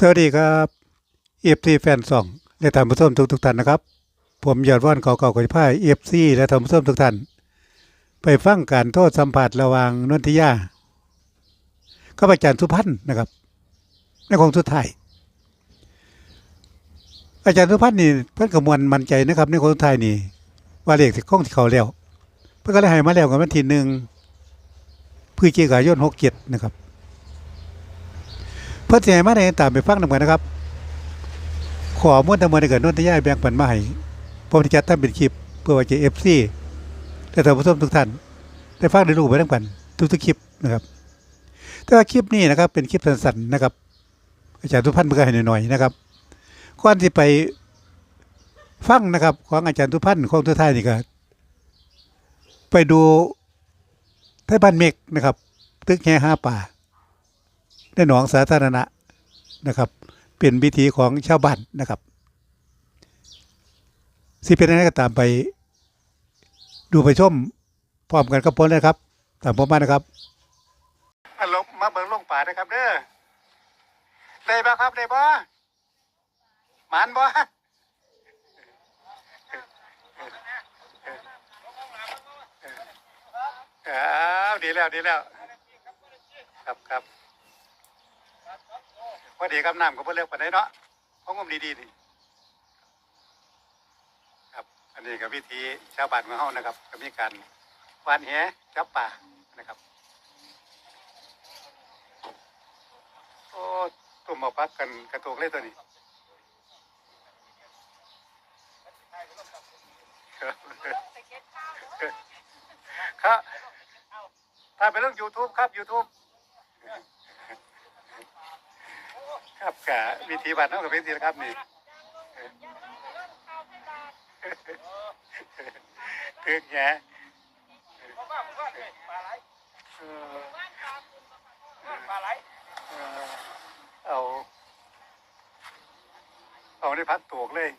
สวัสดีครับเอฟซีแฟนซองและท่านผู้ชมทุกทุกท่านนะครับ ผมยอดว่านเก่าๆกับผ้าเอฟซีและท่านผู้ชมทุกท่าน ไปฟังการโทษสัมผัสระหว่างนนทิยากับอาจารย์สุพันธ์นะครับในของสุดท้ายอาจารย์สุพันธ์นี่เพิ่อนกระมวลมั่นใจนะครับ ในของสุดท้ายนี่ ว่าเลขสิคงที่เขาแล้ว เพิ่นก็เลยให้มาแล้วกันวันที่หนึ่งพฤศจิกายนหกเจ็ดนะครับ เพื่อจะให้มาได้ตามไปฟังนำกันนะครับ ขอมวนทำมวลให้เกิดนนทยายแบ่งปันมาให้ผมจะจัดทำเป็นคลิปเพื่อว่าจะเอฟซีและท่านผู้ชมทุกท่านได้ฟังได้รู้ไปทั้งกันทุกๆคลิปนะครับ แต่ว่าคลิปนี้นะครับ เป็นคลิปสั้นๆนะครับ อาจารย์ทุพันธ์เพื่อให้หน่อยๆนะครับก่อนที่ไปฟังนะครับ ของอาจารย์ทุพันธ์ของทุกท่านนี่ก็ไปดูไทยบ้านเมกนะครับ ตึกแห่ห้าป่า ในหนองสาธารณะนะครับ เป็นวิถีของชาวบ้านนะครับสิเป็นอะไรก็ตามไป ดูไปชมพร้อมกันกับผมเลยครับ ตามผมมานะครับอันลงมาเบิ่งลงป่านะครับเด้อได้บ่ครับได้บ่หมานบ่อ้าวดีแล้วดีแล้ว ครับครับ พอดีครับน้ำก็บ่เลือกปานใดเนาะของงมดีๆนี่ครับ อันนี้ก็วิธีชาวบ้านของเฮานะครับก็มีการวานแหจับป่านะครับ โอ้ตุ่มมาปักกันกระตุกเลยตัวนี้ครับครับถ้าไปเรื่อง YouTube ครับ YouTube ครับกะวิธีบัตรน้องกับเป็นทีนะครับนี่ถึกแง่เออเออเอาเอาในพัดตวกเลย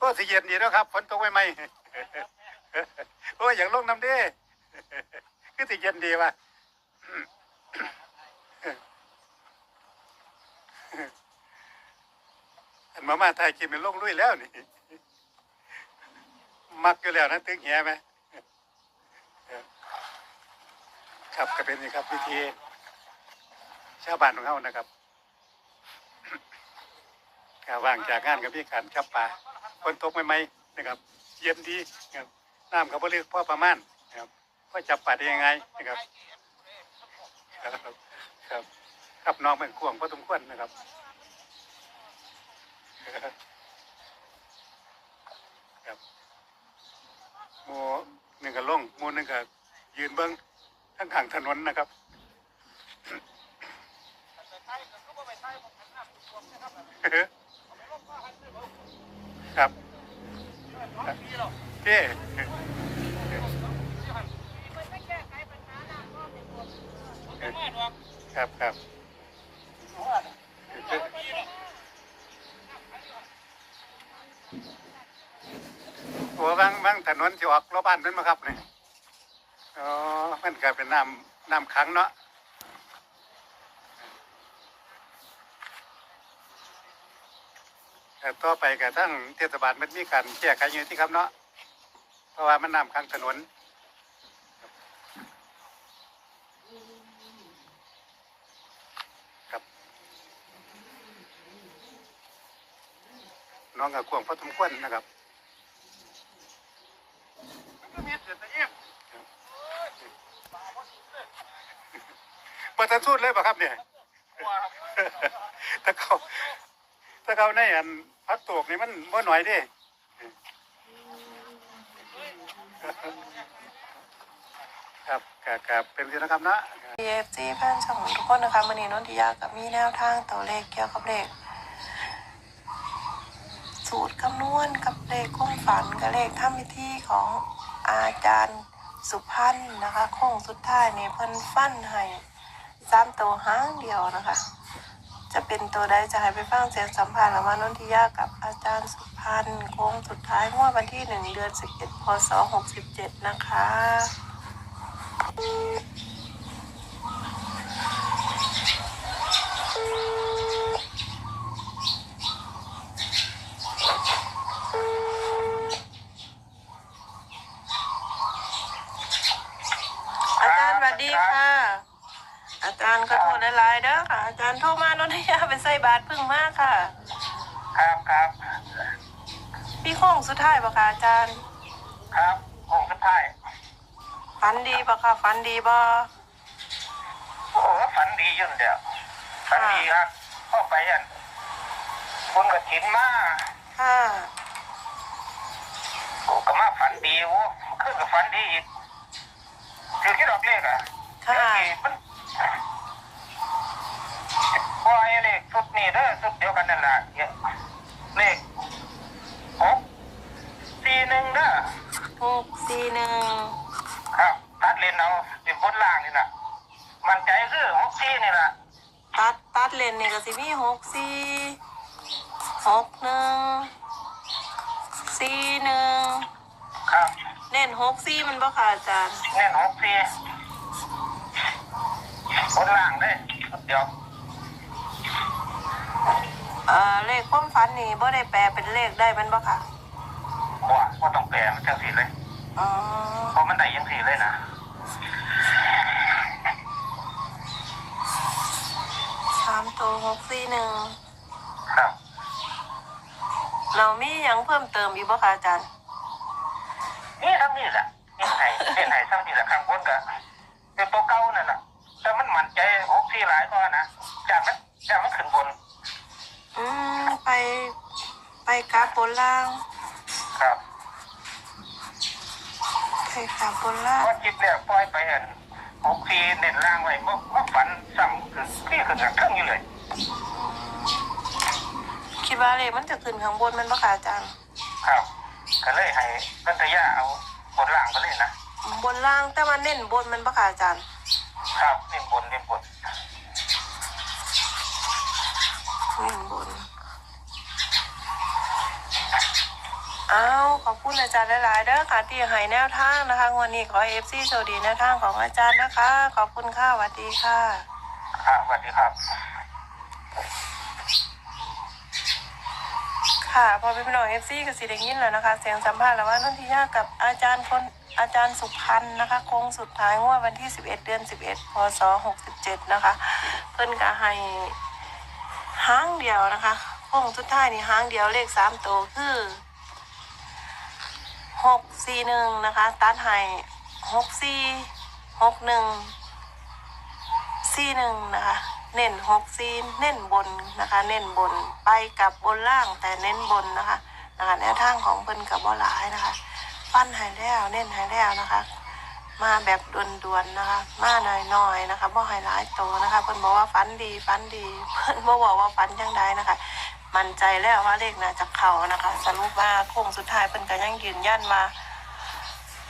ก็สิเย็นดีแล้วครับฝนตกไม่ไหม โอ้ยอย่ากลงน้ำดิคือสิเย็นดีว่ะอันมามาไทยกินเป็นลงลุยแล้วนี่ มักอยู่แล้วนะตึงแหไหมครับก็เป็นนี่ครับวิธีชาวบ้านของเขานะครับก็ว่างจากงานกับพี่ขันขับป่าคนตกใหม่ๆนะครับ เย็นดีครับ น้ำกับบริเวณพ่อประมาณนะครับว่าจับป่าได้ยังไงนะครับครับครับครับน้องเป็นข่วงพ่อสมควรนะครับครับหมูหนึ่งก็ลงหมูหนึ่งก็ยืนเบิ้งทั้งข้างถนนนะครับครับ เจ้ครับครับโอ้บางบางถนนที่ออกรอบบ้านเป็นมาครับนี่อ๋อมันก็เป็นน้ำน้ำขังเนาะ ต่ต่อไปกับทั้งเทศบาลมันมีการแก้ไขอยู่ที่ครับเนาะเพราะว่ามันนำข้างถนนครับน้องกับกวางพอสมควรนะครับมาทันสุดเลยป่ะครับเนี่ย ถ้าเขาถ้าเขาในอัน พัดตกนี่มันบ่หน่อยเดิครับครับครับเป็นสินะครับนะ PFC แฟนช่องทุกคนนะคะวันนี้นนทิยากับมีแนวทางตัวเลขเกี่ยวกับเลขสูตรคำนวณกับเลขคุ้มฝันกับเลขทำพิธีของอาจารย์สุพันธ์นะคะโค้งสุดท้ายนี่เพิ่นฟันให้สามตัวห้างเดียวนะคะ จะเป็นตัวใดจะให้ไปฟังเสียงสัมภาษณ์ระหว่างนนทิยากับอาจารย์สุพันธ์โค้งสุดท้ายงวดวันที่หนึ่งเดือนสิบเอ็ดพศหกสิบเจ็ดนะคะ อาจารย์สวัสดีค่ะ อาจารย์ก็โทรหลายๆเด้อค่ะ อาจารย์โทรมานนทิยาเป็นไส้บาทพึ่งมากค่ะ ครับครับพี่โค้งสุดท้ายปะคะอาจารย์ ครับองค์สุดท้ายฝันดีปะคะฝันดีบ่โอ้ฝันดีอยุ่นเดียวฝันดีครับพ่อไปอันคุณกับถินมาค่ะโอ้ก็มาฝันดีโอ้ขึ้นกับฝันดีอีกคือที่ดอกเลขอะ ค่ะ เลขที่มันปล่อยเลขสุดนี่เด้อสุดเดียวกันนั่นแหละเนี่ยเลขหกสี่หนึ่งเด้อ หกสี่หนึ่ง ครับตัดเลนเอาสิบนล่างนี่นะมันใจคือหกสี่นี่แหละ ตัดตัดเล นนี่ก็สิมีหกสี่หกหนึ่งสี่หนึ่งครับเน้นหกสี่มันบ่ค่ะอาจารย์แน่นหกสี่บนล่างเลยเดี๋ยวเอ่อเลขความฝันนี่บ่ได้แปลเป็นเลขได้มันบ่ค่ะบ่ว่าต้องแปลมันจังสีเลยอ๋อ เพราะมันได้ยังสีเลยนะ สามตัวหกสี่หนึ่งครับเรามีหยังเพิ่มเติมอีกบ่คะอาจารย์ นี่ทำนี่แหละนี่ไห้นี่ไห้ทำนี่แหละข้างบนก็เป็นตัวเก่านั่นแหละแต่มันหมั่นใจหกสี่หลายก็นะจากมันจากมันขึ้นบนอืมไป ไปกราบบนล่าง ครับไปกราบบนล่างเพราะจิตเนี่ยปล่อยไปเห็น หกสี่เน้นล่างไว้เมื่อเมื่อฝันซ้ำคือที่ขึ้นจากเครื่องอยู่เลยคิดว่าเลขมันจะขึ้นข้างบนมันบ่คะอาจารย์ ครับก็เลยให้นันทยาเอาบนล่างไปเลยนะบนล่างแต่ว่าเน้นบนมันบ่คะอาจารย์ ครับเน้นบนเน้นบน อ้าวขอบคุณอาจารย์หลายๆเด้อค่ะที่ให้แนวทางนะคะวันนี้ขอเอฟซีโชคดีแนวทางของอาจารย์นะคะ ขอบคุณค่ะสวัสดีค่ะ ครับสวัสดีครับ ค่ะพอเป็นพี่น้องเอฟซีกับสีแดงยินแล้วนะคะ เสียงสัมภาษณ์ระหว่างนนทิยากับอาจารย์คนอาจารย์สุพันธ์นะคะโค้งสุดท้ายงวดวันที่ 11 เดือน 11 พศ 67 นะคะ เพิ่นก็ให้ห้างเดียวนะคะโค้งสุดท้ายนี่ห้างเดียวเลขสามตัวคือ หกสี่หนึ่งนะคะ ตัดให้หกสี่หกหนึ่งสี่หนึ่งนะคะ เน้นหกซีนเน้นบนนะคะ เน้นบนไปกับบนล่างแต่เน้นบนนะคะนะคะแนวทางของเพิ่นกับบ่หลายนะคะปั้นหายแล้วเน้นหายแล้วนะคะ มาแบบด่วนๆนะคะ มาหน่อยๆนะคะบ่หายหลายโตนะคะ เพิ่นบอกว่าฟันดีฟันดี เพิ่นบ่บอกว่าฟันจังใดนะคะ มั่นใจแล้วว่าเลขน่าจะเขานะคะ สรุปว่าโค้งสุดท้ายเพิ่นก็ยังยืนยันว่า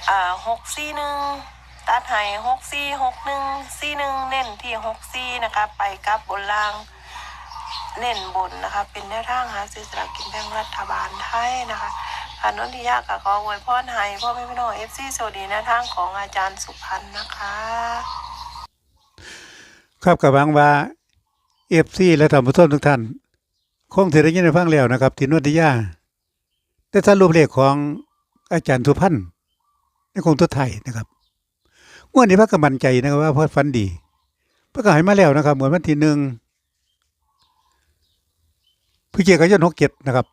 อ่าหกสี่หนึ่งตัดให้หกสี่หกหนึ่งสี่หนึ่งเน้นที่หกสี่นะคะ ไปกับบนล่างเน้นบนนะคะ เป็นแนวทางหาซื้อสลากกินแบ่งรัฐบาลไทยนะคะอานนทิยากับขอวยพรให้พ่อแม่พี่น้องเอฟซีสวัสดีแนวทางของอาจารย์สุพันธ์นะคะ ครับกับหวังว่าเอฟซีและท่านผู้ชมทุกท่าน คงจะได้ยินได้ฟังแล้วนะครับที่นวดยาได้สรุปเลขของอาจารย์สุพันธ์ในคงตัวไทยนะครับงวดนี้พระกำมันใจนะครับว่าเพราะฟันดี พระก็หายมาแล้วนะครับ เหมือนวันที่หนึ่งพฤศจิกายนหกเจ็ดนะครับ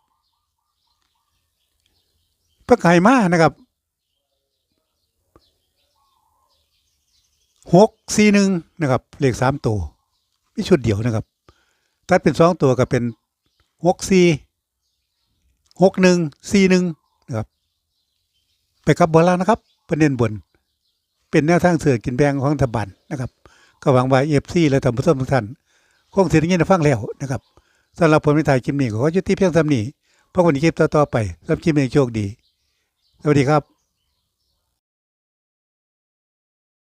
พระก็หายมานะครับหกสี่หนึ่งนะครับ เลขสามตัวมีชุดเดียวนะครับตัดเป็นสองตัวก็เป็น หกสี่หกหนึ่งสี่หนึ่งนะครับไปกับบอลล่างนะครับประเด็นบน เป็นแนวทางเสือกินแบงของรัฐบาลนะครับ ก็หวังว่าเอฟซีและท่านผู้ชมทุกท่านคงเสียงยินได้ฟังแล้วนะครับสำหรับผลวิทายคลิปนี้ก็ขอยุติเพียงเท่านี้เพราะวันนี้คลิปต่อๆไปสำหรับคลิปนี้โชคดี สวัสดีครับ